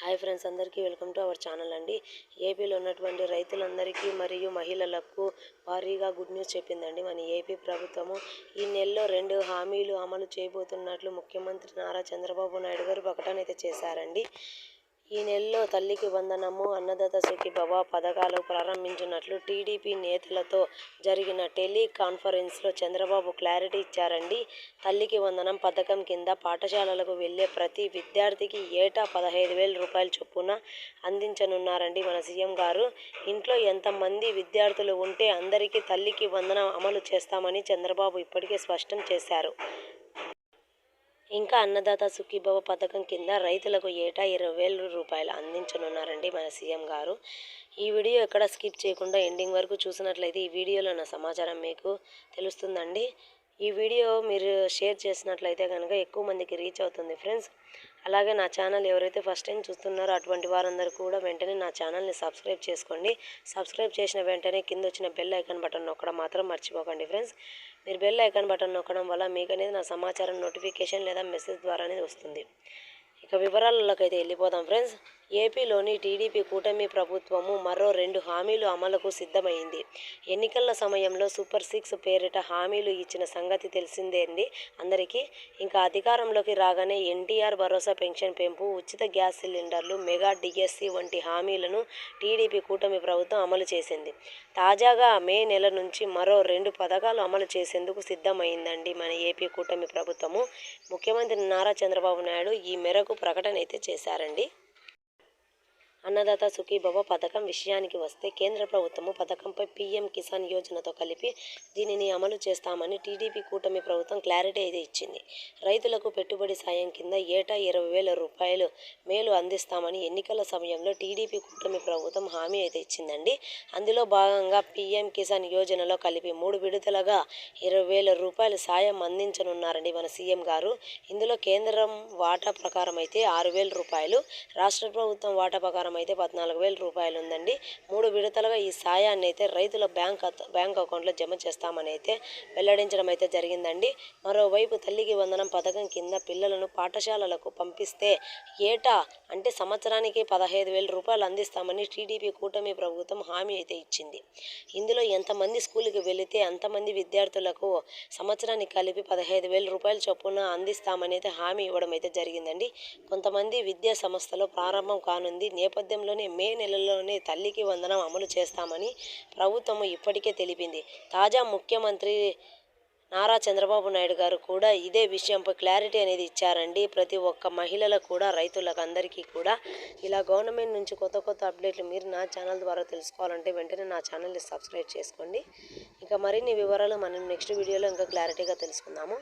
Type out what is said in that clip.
Hi friends అందరికీ welcome to our channel అండి. ఏపీలో ఉన్నటువంటి రైతులందరికీ మరియు మహిళలకు భారీగా గుడ్ న్యూస్ చెప్పిందండి మన ఏపీ ప్రభుత్వము. ఈ నెలలో రెండు హామీలు అమలు చేయబోతున్నట్లు ముఖ్యమంత్రి నారా చంద్రబాబు నాయుడు గారు ప్రకటన అయితే చేశారండి. ఈ నెలలో తల్లికి వందనము అన్నదాత సుఖీభవ పథకాలు ప్రారంభించినట్లు టీడీపీ నేతలతో జరిగిన టెలికాన్ఫరెన్స్లో చంద్రబాబు క్లారిటీ ఇచ్చారండి. తల్లికి వందనం పథకం కింద పాఠశాలలకు వెళ్ళే ప్రతి విద్యార్థికి ఏటా పదహైదు వేల రూపాయల చొప్పున అందించనున్నారండి మన సీఎం గారు. ఇంట్లో ఎంతమంది విద్యార్థులు ఉంటే అందరికీ తల్లికి వందనం అమలు చేస్తామని చంద్రబాబు ఇప్పటికే స్పష్టం చేశారు. ఇంకా అన్నదాత సుఖీభవ పథకం కింద రైతులకు ఏటా ఇరవై వేల రూపాయలు అందించనున్నారండి మన సీఎం గారు. ఈ వీడియో ఎక్కడ స్కిప్ చేయకుండా ఎండింగ్ వరకు చూసినట్లయితే ఈ వీడియోలో ఉన్న సమాచారం మీకు తెలుస్తుందండి. ఈ వీడియో మీరు షేర్ చేసినట్లయితే కనుక ఎక్కువ మందికి రీచ్ అవుతుంది. ఫ్రెండ్స్ అలాగే నా ఛానల్ ఎవరైతే ఫస్ట్ టైం చూస్తున్నారో అటువంటి వారందరూ కూడా వెంటనే నా ఛానల్ని సబ్స్క్రైబ్ చేసుకోండి. సబ్స్క్రైబ్ చేసిన వెంటనే కింద వచ్చిన బెల్ ఐకాన్ బటన్ నొక్కడం మాత్రం మర్చిపోకండి. ఫ్రెండ్స్ మీరు బెల్ ఐకాన్ బటన్ నొక్కడం వల్ల మీకు అనేది నా సమాచారం నోటిఫికేషన్ లేదా మెసేజ్ ద్వారా అనేది వస్తుంది. ఇక వివరాలలోకి అయితే వెళ్ళిపోదాం. ఫ్రెండ్స్ ఏపీలోని టీడీపీ కూటమి ప్రభుత్వము మరో రెండు హామీలు అమలుకు సిద్ధమైంది. ఎన్నికల సమయంలో సూపర్ సిక్స్ పేరిట హామీలు ఇచ్చిన సంగతి తెలిసిందే అండి అందరికీ ఇంకా అధికారంలోకి రాగానే ఎన్టీఆర్ భరోసా పెన్షన్ పెంపు ఉచిత గ్యాస్ సిలిండర్లు మెగా డిఎస్సి వంటి హామీలను టీడీపీ కూటమి ప్రభుత్వం అమలు చేసింది. తాజాగా మే నెల నుంచి మరో రెండు పథకాలు అమలు చేసేందుకు సిద్ధమైందండి మన ఏపీ కూటమి ప్రభుత్వము. ముఖ్యమంత్రి నారా చంద్రబాబు నాయుడు ఈ మేరకు ప్రకటన అయితే చేశారండి. అన్నదాత సుఖీభవ పథకం విషయానికి వస్తే కేంద్ర ప్రభుత్వము పథకంపై పీఎం కిసాన్ యోజనతో కలిపి దీనిని అమలు చేస్తామని టీడీపీ కూటమి ప్రభుత్వం క్లారిటీ అయితే ఇచ్చింది. రైతులకు పెట్టుబడి సాయం కింద ఏటా ఇరవై వేల రూపాయలు మేలు అందిస్తామని ఎన్నికల సమయంలో టీడీపీ కూటమి ప్రభుత్వం హామీ అయితే ఇచ్చిందండి. అందులో భాగంగా పీఎం కిసాన్ యోజనలో కలిపి మూడు విడుదలగా ఇరవై వేల రూపాయలు సాయం అందించనున్నారండి మన సీఎం గారు. ఇందులో కేంద్రం వాటా ప్రకారం అయితే ఆరు వేల రూపాయలు రాష్ట్ర ప్రభుత్వం వాటా ప్రకారం అయితే పద్నాలుగు వేల రూపాయలు ఉందండి మూడు విడతలుగా ఈ సాయాన్ని అయితే రైతుల బ్యాంక్ బ్యాంక్ అకౌంట్లో జమ చేస్తామని అయితే వెల్లడించడం అయితే జరిగిందండి. మరోవైపు తల్లికి వందనం పథకం కింద పిల్లలను పాఠశాలలకు పంపిస్తే ఏటా అంటే సంవత్సరానికి పదహైదు వేల రూపాయలు అందిస్తామని టీడీపీ కూటమి ప్రభుత్వం హామీ అయితే ఇచ్చింది. ఇందులో ఎంతమంది స్కూల్కి వెళితే అంతమంది విద్యార్థులకు సంవత్సరానికి కలిపి పదహైదు వేల రూపాయల చొప్పున అందిస్తామని అయితే హామీ ఇవ్వడం అయితే జరిగిందండి. కొంతమంది విద్యా సంస్థలో ప్రారంభం కానుంది నేపథ్యం నేపథ్యంలోనే మే నెలలోనే తల్లికి వందనం అమలు చేస్తామని ప్రభుత్వం ఇప్పటికే తెలిపింది. తాజా ముఖ్యమంత్రి నారా చంద్రబాబు నాయుడు గారు కూడా ఇదే విషయంపై క్లారిటీ అనేది ఇచ్చారండి. ప్రతి ఒక్క మహిళలకు కూడా రైతులకు అందరికీ కూడా. ఇలా గవర్నమెంట్ నుంచి కొత్త కొత్త అప్డేట్లు మీరు నా ఛానల్ ద్వారా తెలుసుకోవాలంటే వెంటనే నా ఛానల్ని సబ్స్క్రైబ్ చేసుకోండి. ఇంకా మరిన్ని వివరాలు మనం నెక్స్ట్ వీడియోలో ఇంకా క్లారిటీగా తెలుసుకుందాము.